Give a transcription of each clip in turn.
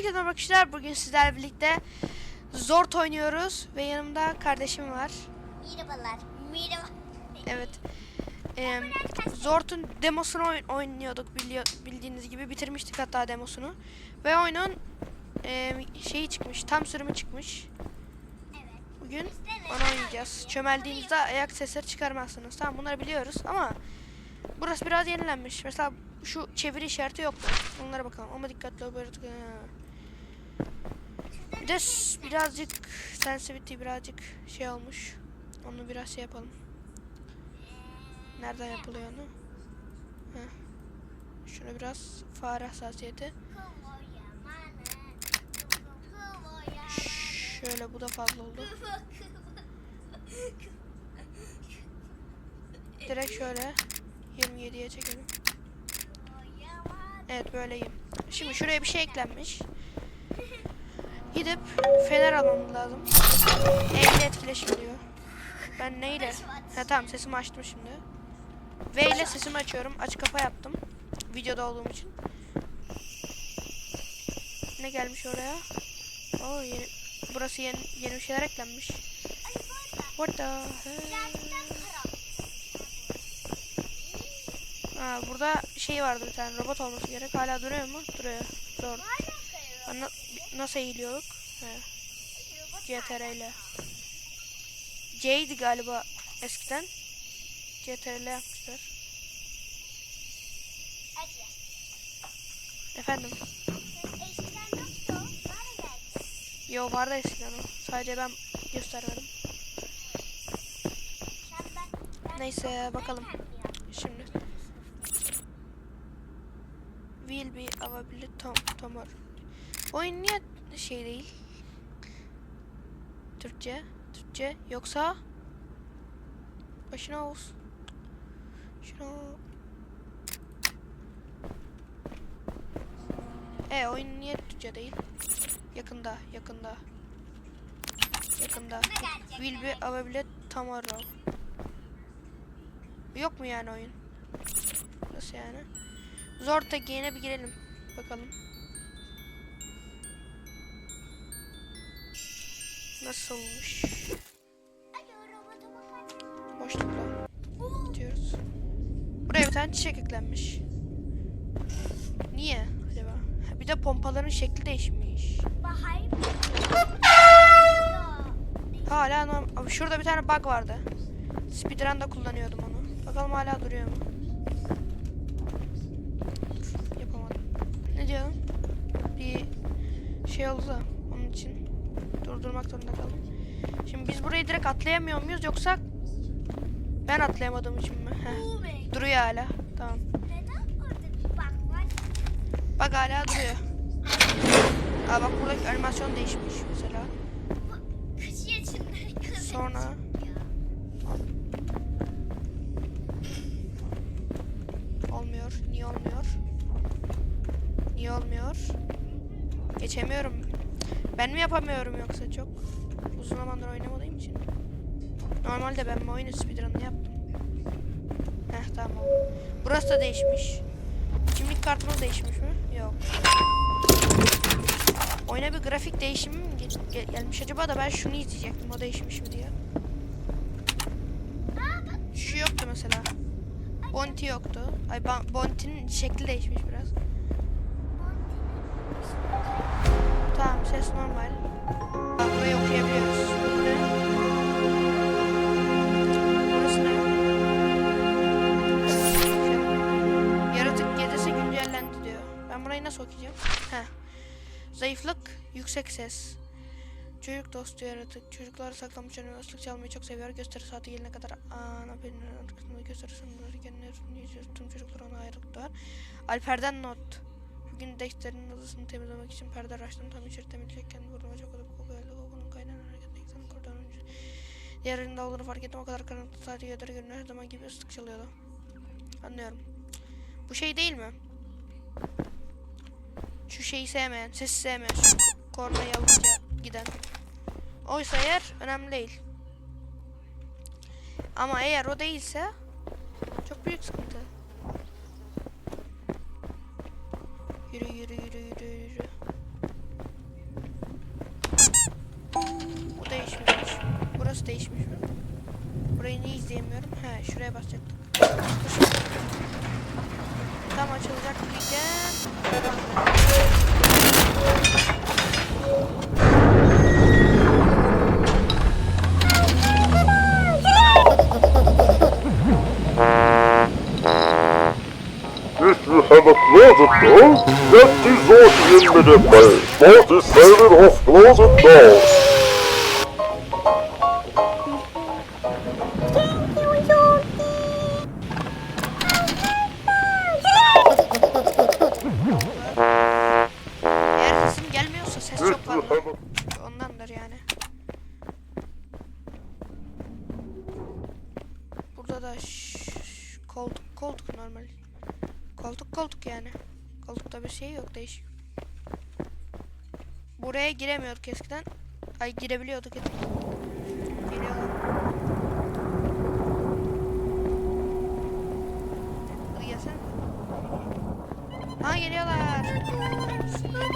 Herkese merhaba arkadaşlar. Bugün sizlerle birlikte Zort oynuyoruz ve yanımda kardeşim var. Merhabalar. Merhaba. Evet. Ee, Zort'un demosunu oyn- oynuyorduk biliyor- bildiğiniz gibi bitirmiştik hatta demosunu. Ve oyunun e, şeyi çıkmış, tam sürümü çıkmış. Evet. Bugün onu oynayacağız. Çömeldiğinizde ayak sesleri çıkarmazsınız. Tamam bunları biliyoruz ama burası biraz yenilenmiş. Mesela şu çeviri işareti yoktu. Onlara bakalım ama dikkatli ol. böyle- de birazcık sensitivity birazcık şey olmuş. Onu biraz şey yapalım. Nereden yapılıyor onu? Heh. Şunu biraz fare hassasiyeti. Şöyle bu da fazla oldu. Direkt şöyle 27'ye çekelim. Evet böyleyim. Şimdi şuraya bir şey eklenmiş. Gidip fener almamız lazım. Eyle etkileşim diyor. Ben neyle? Ha tamam sesimi açtım şimdi. V ile sesimi açıyorum. Aç kafa yaptım. Videoda olduğum için. Ne gelmiş oraya? Oo yeni, burası yeni, yeni bir şeyler eklenmiş. What the hell? Burada şey vardı bir tane robot olması gerek. Hala duruyor mu? Duruyor. Zor. Na- nasıl eğiliyorduk? CTR ile. C'ydi galiba eskiden. CTR ile yapmışlar. Efendim. Yo vardı eskiden o. Sadece ben göstermedim. Neyse bakalım. Şimdi. Will be available tom tomorrow. Oyun niye şey değil? Türkçe, Türkçe yoksa başına olsun. Şunu E oyun niye Türkçe değil? Yakında, yakında. Yakında. Will be available tomorrow. Yok mu yani oyun? Nasıl yani? Zor yine bir girelim. Bakalım. Nasılmış? Boşlukla. Diyoruz. Buraya bir tane çiçek eklenmiş. Niye acaba? Bir de pompaların şekli değişmiş. Hala normal. Şurada bir tane bug vardı. Speedrun'da kullanıyordum onu. Bakalım hala duruyor mu? Yapamadım. Ne diyorum? Bir şey oldu durdurmak zorunda kaldım. Şimdi biz burayı direkt atlayamıyor muyuz yoksa ben atlayamadığım için mi? Heh, duruyor hala. Tamam. Bak hala duruyor. Aa bak buradaki animasyon değişmiş mesela. Sonra olmuyor. Niye olmuyor? Niye olmuyor? Geçemiyorum. Ben mi yapamıyorum yoksa çok uzun zamandır oynamadığım için. Normalde ben bu oyunu speedrun'ını yaptım. Heh tamam. Burası da değişmiş. Kimlik kartımız değişmiş mi? Yok. Oyuna bir grafik değişimi mi gel- gel- gelmiş acaba da ben şunu izleyecektim o değişmiş mi diye. Şu yoktu mesela. Bonti yoktu. Ay Bon- Bonti'nin şekli değişmiş biraz. Ses normal. Aa, burayı okuyabiliyoruz. Ne? Burası. Yaratık gecesi güncellendi diyor. Ben burayı nasıl okuyacağım? Heh. Zayıflık, yüksek ses. Çocuk dostu yaratık. Çocuklar saklanmış ıslık çalmayı çok seviyor. Gösteri saati gelene kadar ana birinin arkasında gösteri sunumları kendine. Tüm çocuklar ona ayrılık doğar. Alper'den not. Bugün Dexter'in odasını temizlemek için perde açtım. Tam içeri temizleyecekken burnuma çok alıp koku geldi. Kokunun kaynağı hareketine gittim. Kordon önce. Diğerinde olduğunu fark ettim. O kadar karanlıkta sadece yadırı görünüyor. Her zaman gibi ıslık çalıyordu. Anlıyorum. Bu şey değil mi? Şu şeyi sevmeyen, sesi sevmeyen, şu kornayı alınca giden. Oysa eğer önemli değil. Ama eğer o değilse çok büyük sıkıntı. adam açılacak weekend. you have a closet door? That is what you mean. What is selling off closet doors? Değişik. Buraya giremiyorduk eskiden. Ay girebiliyorduk. Geliyorlar. Hadi gelsene. Ha geliyorlar. Şunlar.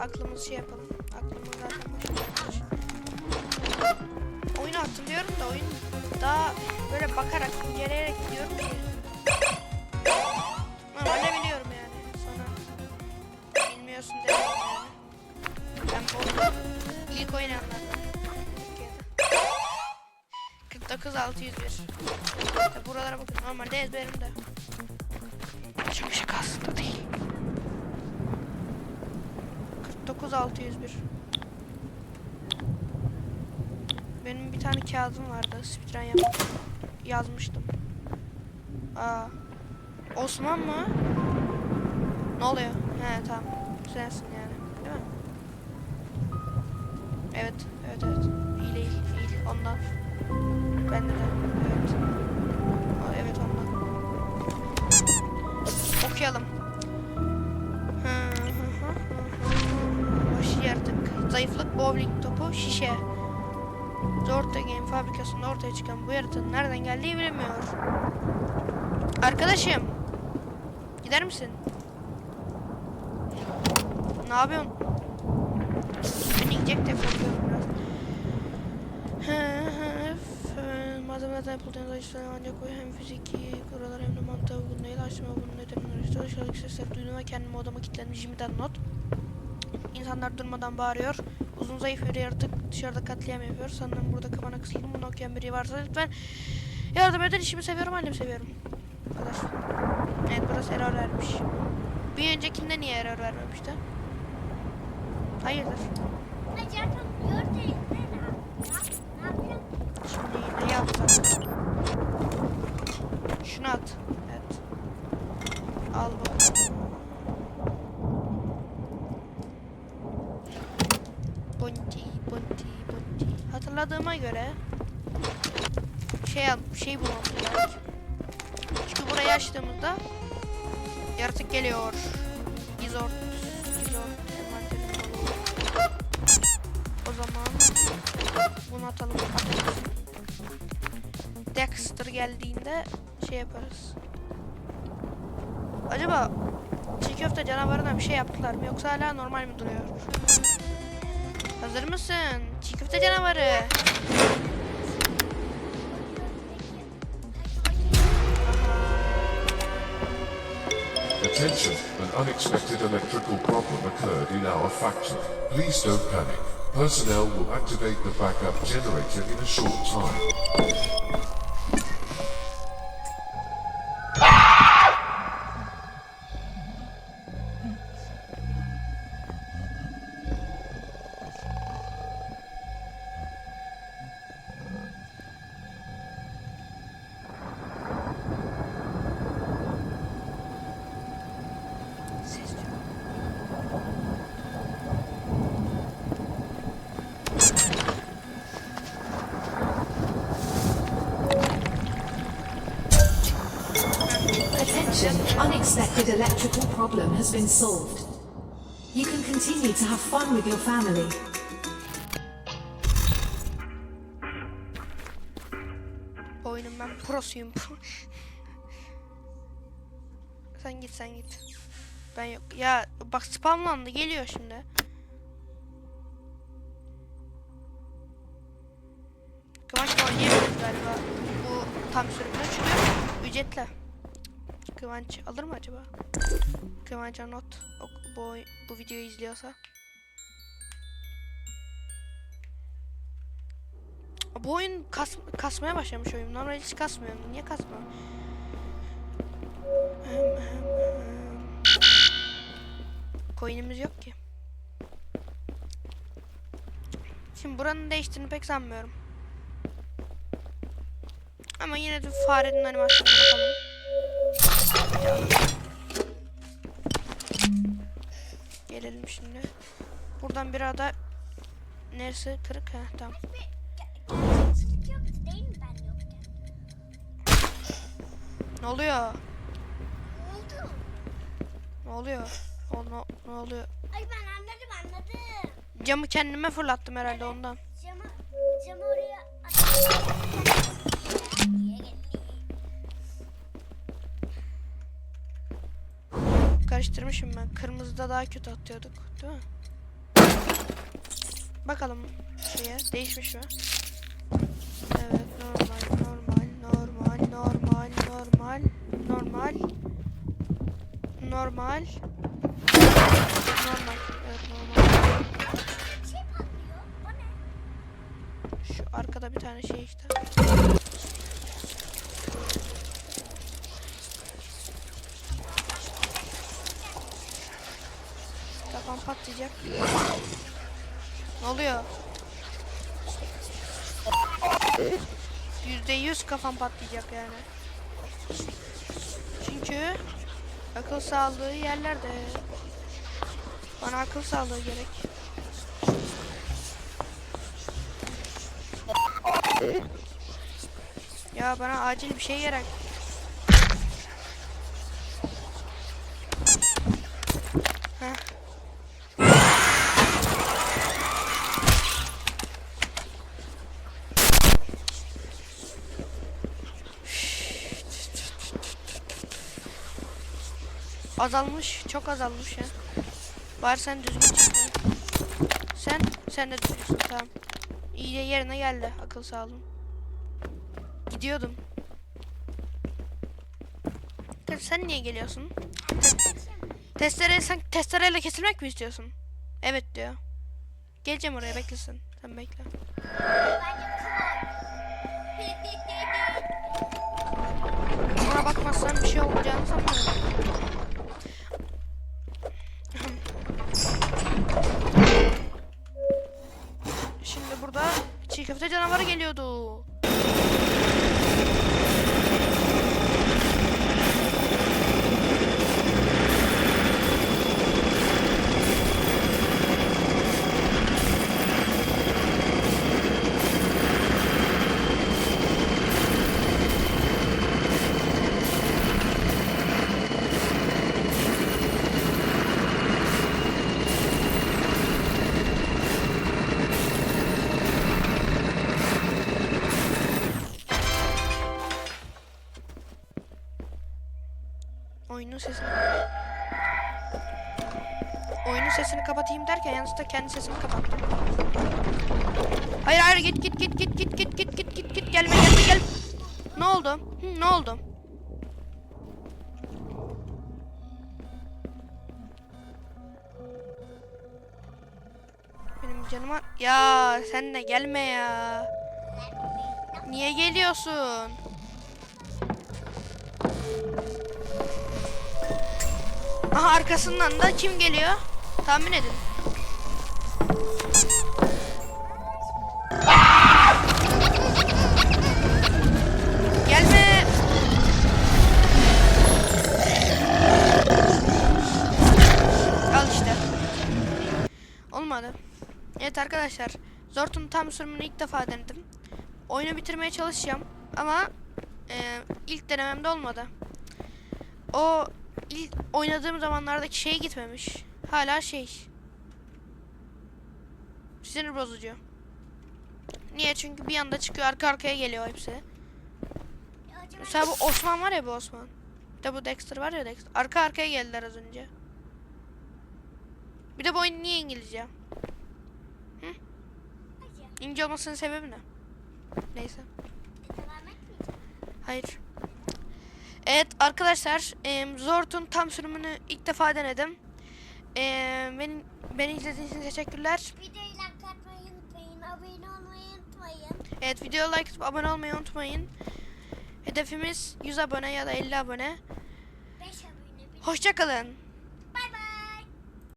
Aklımız şey yapalım. Aklımız zaten başka. Oyunu hatırlıyorum da oyun daha böyle bakarak, inceleyerek gidiyorum. Normalde biliyorum yani. Sonra bilmiyorsun dedim yani. Ben bu ilk oynayanlardan. Türkiye'de. 49 601. İşte buralara bakın. Normalde ezberimde. 49 601. Benim bir tane kağıdım vardı. Speedrun. Yazmıştım. Aa. Osman mı? Ne oluyor? He tamam. Sensin yani. Değil mi? Evet, evet, evet. Hile, hile, ondan. Bende de, evet. Evet, ondan. Okuyalım. Bowling topu, şişe. Zorta Game fabrikasında ortaya çıkan bu yaratıkın nereden geldiği bilinmiyor. Arkadaşım. Gider misin? Ne yapıyorsun? Beni yiyecek de korkuyorum biraz. Malzemelerden yapıldığında işte ancak bu hem fiziki kurallar hem de mantığa uygun değil. Açma bunun nedeni işte dışarıdaki sesleri duydum ve kendimi odama kilitledim. Jimmy'den not. İnsanlar durmadan bağırıyor. Uzun zayıf bir yaratık dışarıda katliam yapıyor. Sanırım burada kafana kısıldım. Bunu okuyan biri varsa lütfen yardım edin. İşimi seviyorum, annemi seviyorum. Kadar. Evet burası error vermiş. Bir öncekinde niye error vermemişti? Hayırdır? Şimdi ne yapsak? Şunu at. Evet. Al bakalım. Bonti, bonti, bonti. Hatırladığıma göre şey şey bulmamız gerek. Çünkü burayı açtığımızda yaratık geliyor. Gizort, gizort. O zaman bunu. Atalım. Dexter geldiğinde şey yaparız. Acaba çiğ köfte canavarına bir şey yaptılar mı yoksa hala normal mi duruyor? Hazır mısın? Çiğ köfte canavarı. Attention, an unexpected electrical problem occurred in our factory. Please don't panic. Personnel will activate the backup generator in a short time. Unexpected electrical problem has been solved. You can continue to have fun with your family. Oyunun ben prosuyum. sen git sen git. Ben yok. Ya bak spamlandı geliyor şimdi. Kıvanç oynayabiliriz galiba. Bu tam sürümüne çıkıyor. Ücretle. Kıvanç alır mı acaba? Kıvanç'a not. Bu, bu videoyu izliyorsa. Bu oyun kas, kasmaya başlamış oyun. Normal hiç kasmıyor. Niye kasmıyor? Coin'imiz yok ki. Şimdi buranın değiştiğini pek sanmıyorum. Ama yine de farenin animasyonuna bakalım. Gelelim şimdi. Buradan bir ada neresi kırık ha tamam. Ne oluyor? Ne oluyor? O ne, ne oluyor? Ay ben anladım anladım. Camı kendime fırlattım herhalde ondan. Camı, camı oraya Karıştırmışım ben. Kırmızıda daha kötü atıyorduk. Değil mi? Bakalım şeye. Değişmiş mi? Evet normal normal normal normal normal normal normal normal evet normal şu arkada bir tane şey işte %100 kafam patlayacak yani. Çünkü akıl sağlığı yerlerde. Bana akıl sağlığı gerek. ya bana acil bir şey gerek. Azalmış, çok azalmış ya. Bari sen düzgün çık. ya. Sen, sen de düzgünsün tamam. İyi yerine geldi akıl sağlığım. Gidiyordum. Kız sen niye geliyorsun? Testere sen testereyle kesilmek mi istiyorsun? Evet diyor. Geleceğim oraya beklesin. Sen bekle. Ona bakmazsan bir şey olacağını sanmıyorum. Köfte canavarı geliyordu. Oyunun sesini Oyunun sesini kapatayım derken yanlışlıkla kendi sesimi kapattım. Hayır hayır git git git git git git git git git git gelme gelme gel. Ne oldu? Hı, ne oldu? Benim Canıma... Ya sen de gelme ya. Niye geliyorsun? Aha arkasından da kim geliyor? Tahmin edin. Gelme. Al işte. Olmadı. Evet arkadaşlar. Zort'un tam sürümünü ilk defa denedim. Oyunu bitirmeye çalışacağım. Ama e, ilk denememde olmadı. O ilk oynadığım zamanlardaki şey gitmemiş. Hala şey. Sinir bozucu. Niye? Çünkü bir anda çıkıyor arka arkaya geliyor hepsi. Mesela bu Osman var ya bu Osman. Bir de bu Dexter var ya Dexter. Arka arkaya geldiler az önce. Bir de bu oyun niye İngilizce? Hadi. İngilizce olmasının sebebi ne? Neyse. Hayır. Evet arkadaşlar em, Zort'un tam sürümünü ilk defa denedim. Em, beni, beni izlediğiniz için teşekkürler. Videoyu like atmayı unutmayın. Abone olmayı unutmayın. Evet videoya like atıp abone olmayı unutmayın. Hedefimiz 100 abone ya da 50 abone. 5 abone. Hoşçakalın.